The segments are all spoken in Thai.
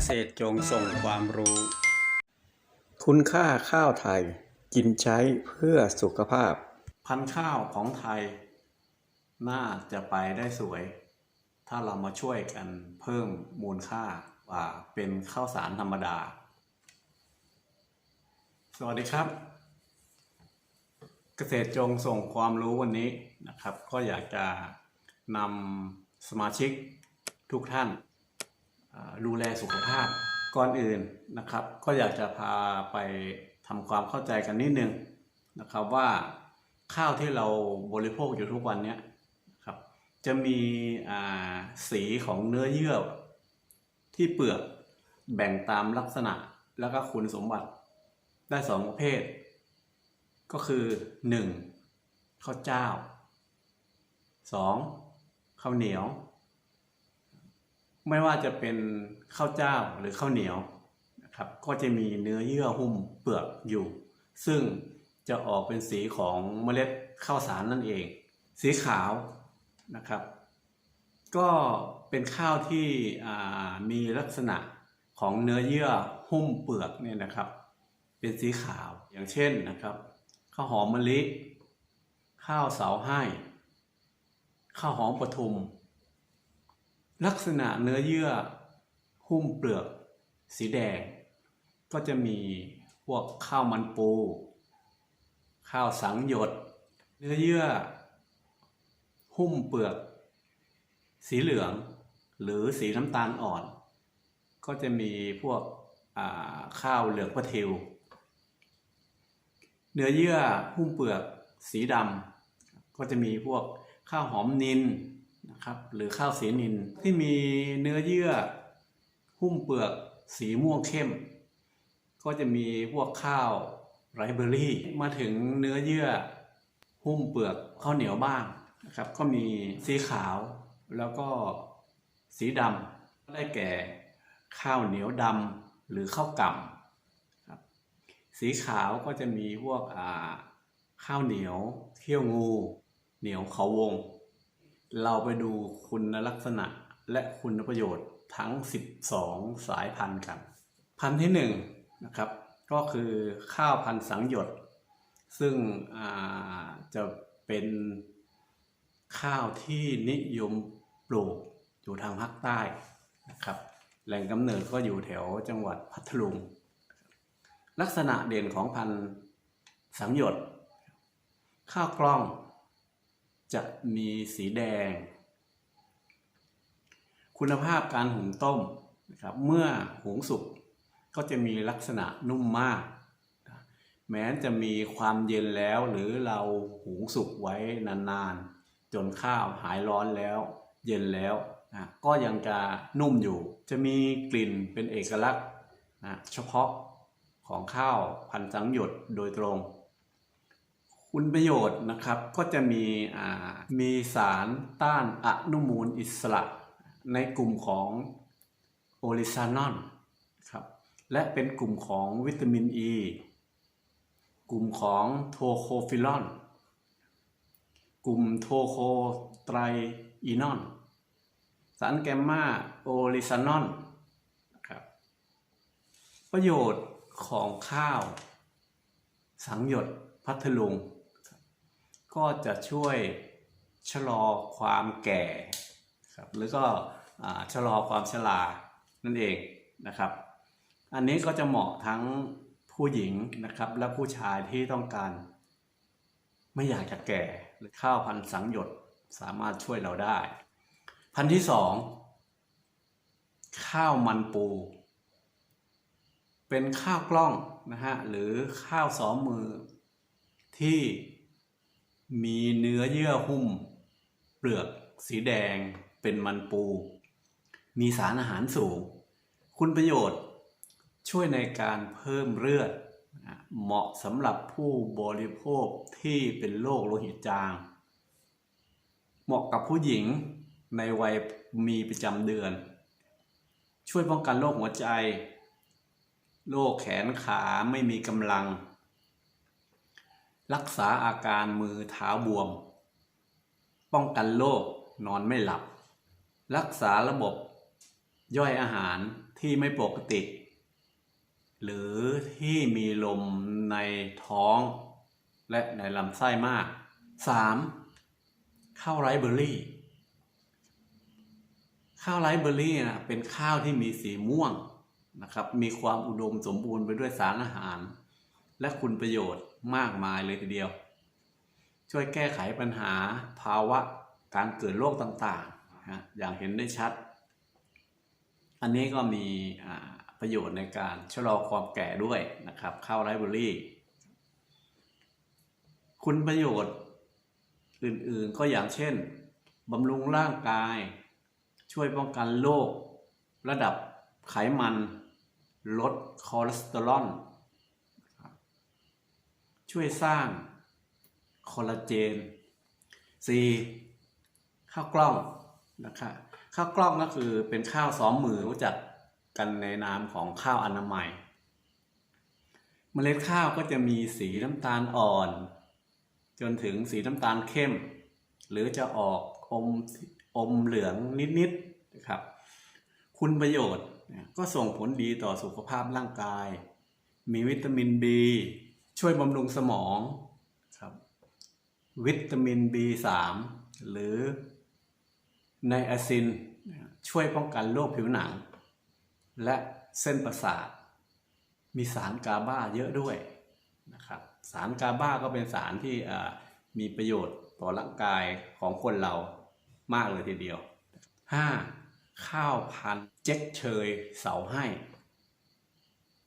กษตรจงส่งความรู้ คุณค่าข้าวไทยกินใช้เพื่อสุขภาพ พันธุ์ข้าวของไทย น่าจะไปได้สวย ถ้าเรามาช่วยกันเพิ่มมูลค่าว่าเป็นข้าวสารธรรมดา สวัสดีครับ เกษตรจงส่งความรู้วันนี้นะครับ ก็อยากจะนำสมาชิกทุกท่าน ดูแลสุขภาพก่อนอื่นนะครับ ก็อยากจะพาไปทำความเข้าใจกันนิดนึงนะครับว่าข้าวที่เราบริโภคอยู่ทุกวันนี้ครับจะมีสีของเนื้อเยื่อที่เปลือกแบ่งตามลักษณะแล้วก็คุณสมบัติได้สองประเภท ก็คือหนึ่งข้าวเจ้าสองข้าวเหนียว ไม่ว่าจะเป็นข้าวเจ้าหรือข้าวเหนียวนะครับก็จะมีเนื้อเยื่อหุ้มเปลือกอยู่ ซึ่งจะออกเป็นสีของเมล็ดข้าวสารนั่นเอง สีขาวนะครับ ก็เป็นข้าวที่มีลักษณะของเนื้อเยื่อหุ้มเปลือกเนี่ยนะครับ เป็นสีขาวอย่างเช่นนะครับข้าวหอมมะลิ ข้าวเสาให้ ข้าวหอมปทุม ลักษณะเนื้อเยื่อหุ้มเปลือกสีแดง ก็จะมีพวกข้าวมันปู ข้าวสังหยด เนื้อเยื่อ หุ้มเปลือก สีเหลือง หรือสีน้ำตาลอ่อน ก็จะมีพวกข้าวเหลืองพะเทวเนื้อเยื่อหุ้มเปลือกสีดำก็จะมีพวกข้าวหอมนิน นะครับหรือข้าวสีนินที่มีเนื้อเยื่อ หุ้มเปลือกสีม่วงเข้ม ก็จะมีพวกข้าวไรเบอรี่ มาถึงเนื้อเยื่อ หุ้มเปลือกข้าวเหนียวบ้างนะครับก็มีสีขาวแล้วก็สีดำได้แก่ข้าวเหนียวดำหรือข้าวกล่ำครับสีขาวก็จะมีพวกข้าวเหนียวเขี้ยวงู เหนียวเขาวง เราไปดูคุณลักษณะและคุณประโยชน์ทั้ง 12 สายพันธุ์กันพันธุ์ที่1นงนะครับก็คือข้าวพันธุ์สังหยด ซึ่งจะเป็นข้าวที่นิยมปลูกอยู่ทางภาคใต้นะครับแหล่งกำเนิดก็อยู่แถวจังหวัดพัทลุง ลักษณะเด่นของพันธุ์สังหยด ข้าวกล้อง จะมีสีแดง คุณภาพการหุงต้มนะครับเมื่อหุงสุกก็จะมีลักษณะนุ่มมาก แม้จะมีความเย็นแล้วหรือเราหุงสุกไว้นานๆ จนข้าวหายร้อนแล้ว เย็นแล้วนะก็ยังจะนุ่มอยู่ จะมีกลิ่นเป็นเอกลักษณ์นะเฉพาะของข้าวพันธุ์สังหยดโดยตรง คุณประโยชน์นะครับก็จะมีมีสารต้านอนุมูลอิสระ ในกลุ่มของโอลิซานอนครับและเป็นกลุ่มของวิตามินอ e, ีกลุ่มของโทโคฟิลอน กลุ่มโทโคไตรอีนอน สารแกมมาโอลิซานอนนะครับประโยชน์ของข้าว สังหยดพัทลุง ก็จะช่วยชะลอความแก่ครับหรือก็ชะลอความชรานั่นเองนะครับ อันนี้ก็จะเหมาะทั้งผู้หญิงนะครับและผู้ชายที่ต้องการ ไม่อยากจะแก่หรือข้าวพันธุ์สังหยดสามารถช่วยเราได้ พันธุ์ที่สองข้าวมันปู เป็นข้าวกล้องนะฮะหรือข้าวซ้อมมือที่ มีเนื้อเยื่อหุ้ม เปลือกสีแดงเป็นมันปู มีสารอาหารสูง คุณประโยชน์ช่วยในการเพิ่มเลือด เหมาะสำหรับผู้บริโภคที่เป็นโรคโลหิตจาง เหมาะกับผู้หญิงในวัยมีประจำเดือน ช่วยป้องกันโรคหัวใจ โรคแขนขาไม่มีกำลัง รักษาอาการมือเท้าบวม ป้องกันโรคนอนไม่หลับ รักษาระบบย่อยอาหารที่ไม่ปกติ หรือที่มีลมในท้อง และในลำไส้มาก 3. ข้าวไรซ์เบอร์รี่ ข้าวไรซ์เบอร์รี่นะเป็นข้าวที่มีสีม่วงนะครับ มีความอุดมสมบูรณ์ไปด้วยสารอาหาร และคุณประโยชน์ มากมายเลยทีเดียว ช่วยแก้ไขปัญหาภาวะการเกิดโรคต่างๆนะอย่างเห็นได้ชัด อันนี้ก็มีประโยชน์ในการชะลอความแก่ด้วยนะครับข้าวไรซ์บร์รี่คุณประโยชน์อื่นๆก็อย่างเช่นบำรุงร่างกาย ช่วยป้องกันโรคระดับไขมัน ลดคอเลสเตอรอล ช่วยสร้างคอลลาเจน 4. ข้าวกล้องนะครับข้าวกล้องก็คือเป็นข้าวซ้อมมือรู้จักกันในนามของข้าวอนามัย เมล็ดข้าวก็จะมีสีน้ำตาลอ่อน จนถึงสีน้ำตาลเข้ม หรือจะออกอมอมเหลืองนิดๆนะครับ คุณประโยชน์ก็ส่งผลดีต่อสุขภาพร่างกาย มีวิตามิน B ช่วยบำรุงสมองครับวิตามิน B3 หรือไนอาซิน ช่วยป้องกันโรคผิวหนัง และเส้นประสาท มีสารกาบาเยอะด้วยนะครับสารกาบาก็เป็นสารที่อ่ามีประโยชน์ต่อร่างกายของคนเรามากเลยทีเดียว 5. ข้าวพันธุ์เจ๊กเชยเสาให้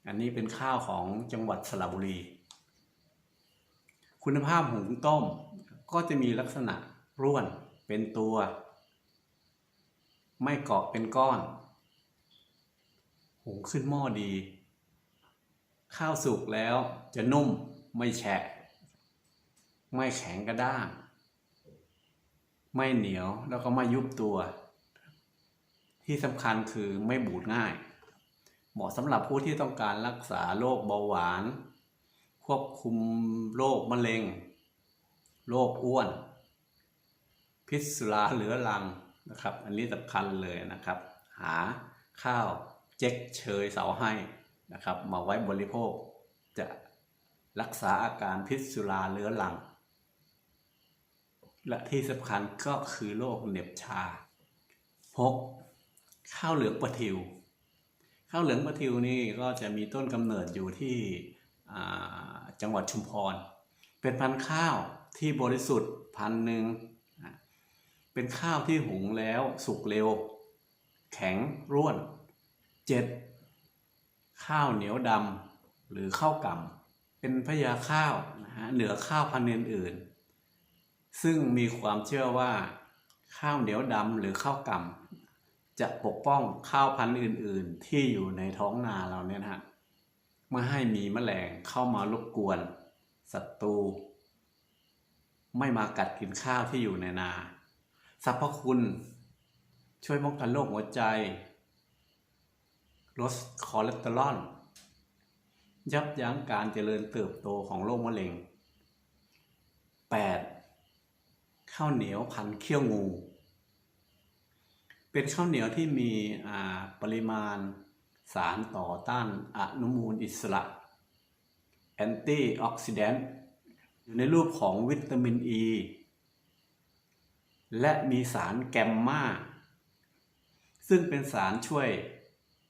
อันนี้เป็นข้าวของจังหวัดสระบุรี คุณภาพหุงต้ม ก็จะมีลักษณะร่วนเป็นตัว ไม่เกาะเป็นก้อน หุงขึ้นหม้อดี ข้าวสุกแล้วจะนุ่มไม่แฉะ ไม่แข็งกระด้าง ไม่เหนียวแล้วก็ไม่ยุบตัว ที่สำคัญคือไม่บูดง่าย เหมาะสำหรับผู้ที่ต้องการรักษาโรคเบาหวาน ควบคุมโรคมะเร็ง โรคอ้วน พิษสุราเหลือรังนะครับ อันนี้สำคัญเลยนะครับ หาข้าวเจ๊กเชยเสาให้นะครับ มาไว้บริโภคจะรักษาอาการพิษสุราเรื้อรัง และที่สำคัญก็คือโรคเหน็บชา 6. ข้าวเหลืองปลาทิว ข้าวเหลืองปลาทิวนี่ก็จะมีต้นกำเนิดอยู่ที่ จังหวัดชุมพร เป็นพันธุ์ข้าวที่บริสุทธิ์พันหนึ่งเป็นข้าวที่หุงแล้วสุกเร็ว แข็งร่วน 7. ข้าวเหนียวดำหรือข้าวกำเป็นพยาข้าวนะฮะเหนือข้าวพันธุ์อื่นๆซึ่งมีความเชื่อว่า ข้าวเหนียวดำหรือข้าวกำจะปกป้องข้าวพันธุ์อื่น ๆ ที่อยู่ในท้องนาเราเนี่ยนะฮะ ไม่ให้มีแมลงเข้ามารบกวนศัตรู ไม่มากัดกินข้าวที่อยู่ในนาสรรพคุณ ช่วยป้องกันโรคหัวใจ ลดคอเลสเตอรอลยับยั้งการเจริญเติบโตของโรคมะเร็ง 8. ข้าวเหนียวพันเขี้ยวงู เป็นข้าวเหนียวที่มีปริมาณ สารต่อต้านอนุมูลอิสระแอนตี้ออกซิแดนต์อยู่ในรูปของวิตามินอ e, ีและมีสารแกมมาซึ่งเป็นสารช่วย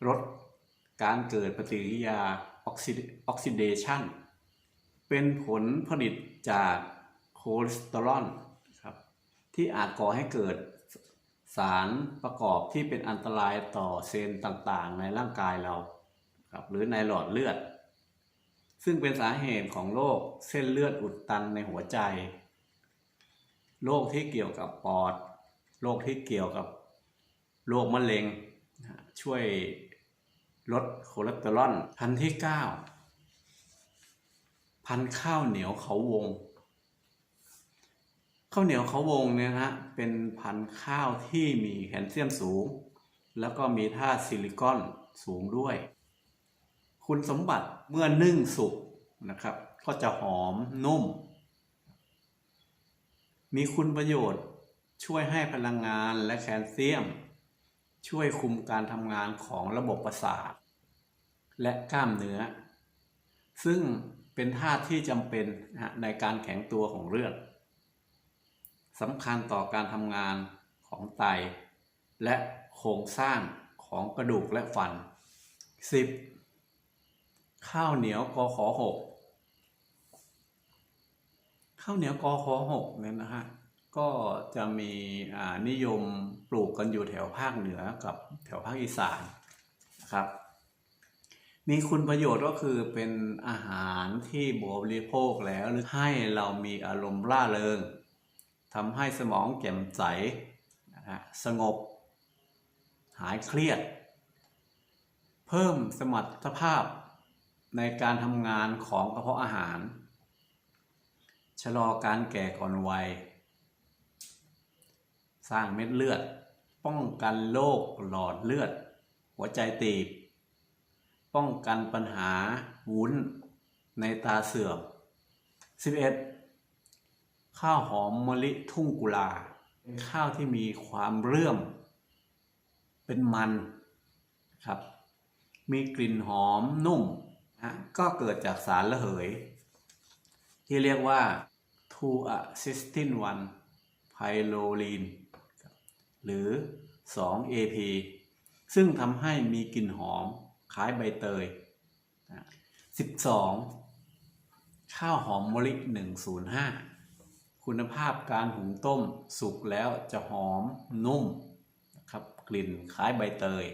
ลดการเกิดปฏิกิริยาออกซิเดชันเป็นผลผลิตจากคอเลสเตอรอลครับที่อาจก่อให้เกิด สารประกอบที่เป็นอันตรายต่อเซลล์ต่างๆ ในร่างกายเราครับหรือในหลอดเลือด ซึ่งเป็นสาเหตุของโรคเส้นเลือดอุดตันในหัวใจโรคที่เกี่ยวกับปอดโรคที่เกี่ยวกับโรคมะเร็ง ช่วยลดคอเลสเตอรอลพันธุ์ที่ 9 พันธุ์ข้าวเหนียวเขาวง ข้าวเหนียวเขาวงเนี่ยนะฮะเป็นพันธุ์ข้าวที่มีแคลเซียมสูง แล้วก็มีธาตุซิลิคอนสูงด้วย คุณสมบัติเมื่อนึ่งสุกนะครับ ก็จะหอมนุ่ม มีคุณประโยชน์ช่วยให้พลังงานและแคลเซียม ช่วยคุมการทำงานของระบบประสาท และกล้ามเนื้อ ซึ่งเป็นธาตุที่จำเป็นในการแข็งตัวของเลือด สำคัญต่อการทำงานของไต และโครงสร้างของกระดูกและฟัน 10. ข้าวเหนียวกอขอหกข้าวเหนียวกอขอหกเนี่ยนะฮะก็จะมีนิยมปลูกกันอยู่แถวภาคเหนือกับแถวภาคอีสานนะครับ มีคุณประโยชน์ก็คือเป็นอาหารที่บริโภคแล้วหรือให้เรามีอารมณ์ร่าเริง ทำให้สมองแจ่มใสนะฮะสงบ หายเครียด เพิ่มสมรรถภาพในการทำงานของกระเพาะอาหาร ชะลอการแก่ก่อนวัย สร้างเม็ดเลือด ป้องกันโรคหลอดเลือด หัวใจตีบ ป้องกันปัญหาวุ้นในตาเสื่อม 11. ข้าวหอมมะลิทุ่งกุลาเป็นข้าวที่มีความเรื่อม เป็นมันครับ มีกลิ่นหอมนุ่มนะก็เกิดจากสารระเหย ที่เรียกว่า2 a c y s t i n 1 p y r o l i n หรือ 2AP ซึ่งทำให้มีกลิ่นหอมคล้ายใบเตยนะ12 ข้าวหอมมะลิ105 คุณภาพการหุงต้มสุกแล้วจะหอมนุ่มนะครับกลิ่นคล้ายใบเตย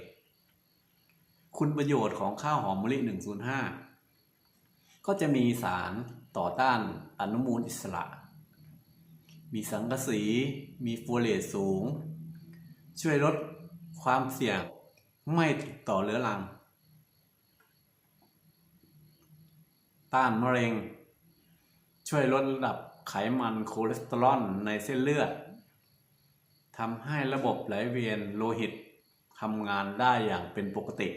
คุณประโยชน์ของข้าวหอมมะลิ 105 ก็จะมีสารต่อต้านอนุมูลอิสระ มีสังกะสี มีฟลูออเรตสูง ช่วยลดความเสี่ยงไม่ติดต่อเรื้อรัง ต้านมะเร็ง ช่วยลดระดับ ไขมันคอเลสเตอรอลในเส้นเลือดทำให้ระบบไหลเวียนโลหิตทำงานได้อย่างเป็นปกติ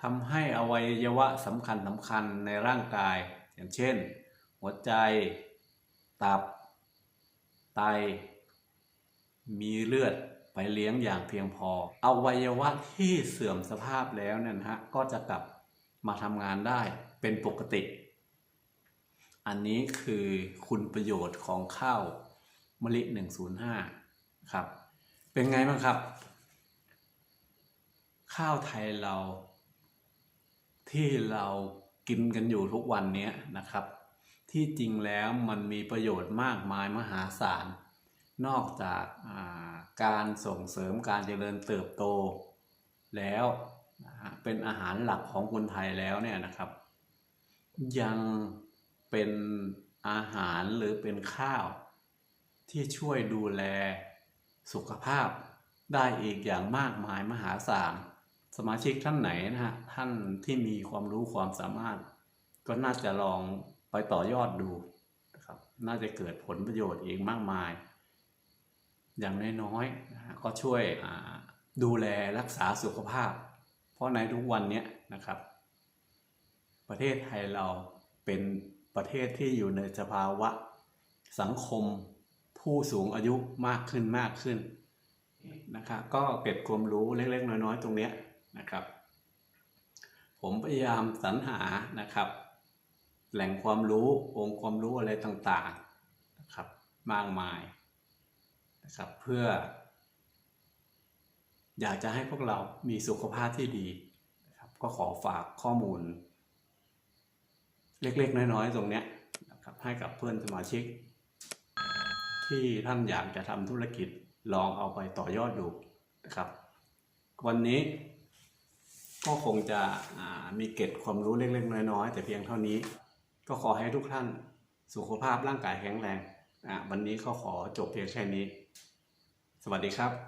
ทำให้อวัยวะสำคัญสำคัญในร่างกาย อย่างเช่น หัวใจ ตับ ไต มีเลือดไปเลี้ยงอย่างเพียงพอ อวัยวะที่เสื่อมสภาพแล้วเนี่ยนะฮะก็จะกลับมาทำงานได้เป็นปกติ อันนี้คือคุณประโยชน์ของข้าวมะลิ 105 ครับ เป็นไงบ้างครับ ข้าวไทยเรา ที่เรากินกันอยู่ทุกวันนี้นะครับ ที่จริงแล้วมันมีประโยชน์มากมายมหาศาล นอกจากาการส่งเสริมการเจริญเติบโตแล้วเป็นอาหารหลักของคนไทยแล้วเนี่ยนะครับ ยัง เป็นอาหารหรือเป็นข้าว ที่ช่วยดูแลสุขภาพได้อีกอย่างมากมายมหาศาลสมาชิกท่านไหนนะฮะท่านที่มีความรู้ความสามารถ ก็น่าจะลองไปต่อยอดดูนะครับน่าจะเกิดผลประโยชน์อีกมากมาย อย่างน้อยๆนะก็ช่วยดูแลรักษาสุขภาพ เพราะในทุกวันนี้นะครับ ประเทศไทยเราเป็น ประเทศที่อยู่ในสภาวะสังคมผู้สูงอายุมากขึ้นมากขึ้นนะครับก็เก็บความรู้เล็กๆ น้อยๆ ตรงเนี้ยนะครับ ผมพยายามสรรหานะครับ แหล่งความรู้องค์ความรู้อะไรต่างๆนะครับมากมายนะครับเพื่อ อยากจะให้พวกเรามีสุขภาพที่ดีนะครับก็ขอฝากข้อมูล เล็กๆ น้อยๆ ตรงเนี้ยนะครับให้กับเพื่อนสมาชิก ที่ท่านอยากจะทำธุรกิจลองเอาไปต่อยอดดูนะครับ วันนี้ก็คงจะมีเก็ดความรู้เล็กๆ น้อยๆ แต่เพียงเท่านี้ ก็ขอให้ทุกท่านสุขภาพร่างกายแข็งแรงอะวันนี้ก็ขอจบเพียงแค่นี้ สวัสดีครับ